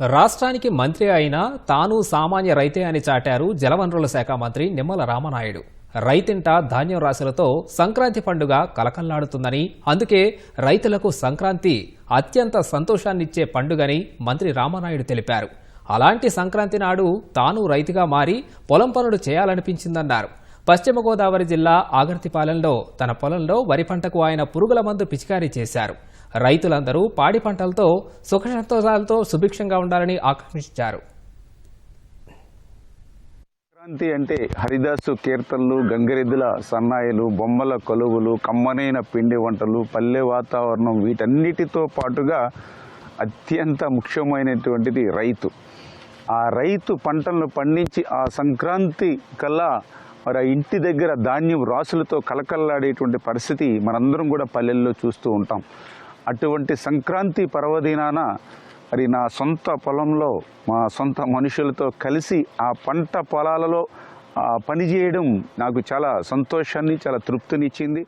రాష్ట్రానికి మంత్రి అయినా తాను సామాన్య రైతే అని చాటారు జలవనరుల శాఖ మంత్రి నిమ్మల రామనాయుడు. రైతింట ధాన్యం రాశులతో సంక్రాంతి పండుగ కలకల్లాడుతుందని అందుకే రైతులకు సంక్రాంతి అత్యంత సంతోషాన్నిచ్చే పండుగని మంత్రి రామనాయుడు తెలిపారు. అలాంటి సంక్రాంతి నాడు తాను రైతుగా మారి పొలం పనులు చేయాలనిపించిందన్నారు. పశ్చిమ గోదావరి జిల్లా ఆగర్తిపాలెంలో తన పొలంలో వరి పంటకు ఆయన పురుగుల మందు పిచికారీ చేశారు. రైతులందరూ పాడి పంటలతో సుఖ సంతోషాలతో సుభిక్షంగా ఉండాలని ఆకాంక్షించారు. సంక్రాంతి అంటే హరిదాసు కీర్తనలు గంగరెద్దుల సన్నాయిలు బొమ్మల కొలువులు కమ్మనైన పిండి వంటలు పల్లె వాతావరణం వీటన్నిటితో పాటుగా అత్యంత ముఖ్యమైనటువంటిది రైతు. ఆ రైతు పంటలను పండించి ఆ సంక్రాంతి కల్లా మరి ఆ ఇంటి దగ్గర ధాన్యం రాసులతో కలకల్లాడేటువంటి పరిస్థితి మనందరం కూడా పల్లెల్లో చూస్తూ ఉంటాం. అటువంటి సంక్రాంతి పర్వదినాన మరి నా సొంత పొలంలో మా సొంత మనుషులతో కలిసి ఆ పంట పొలాలలో ఆ, పనిచేయడం నాకు చాలా సంతోషాన్ని చాలా తృప్తినిచ్చింది.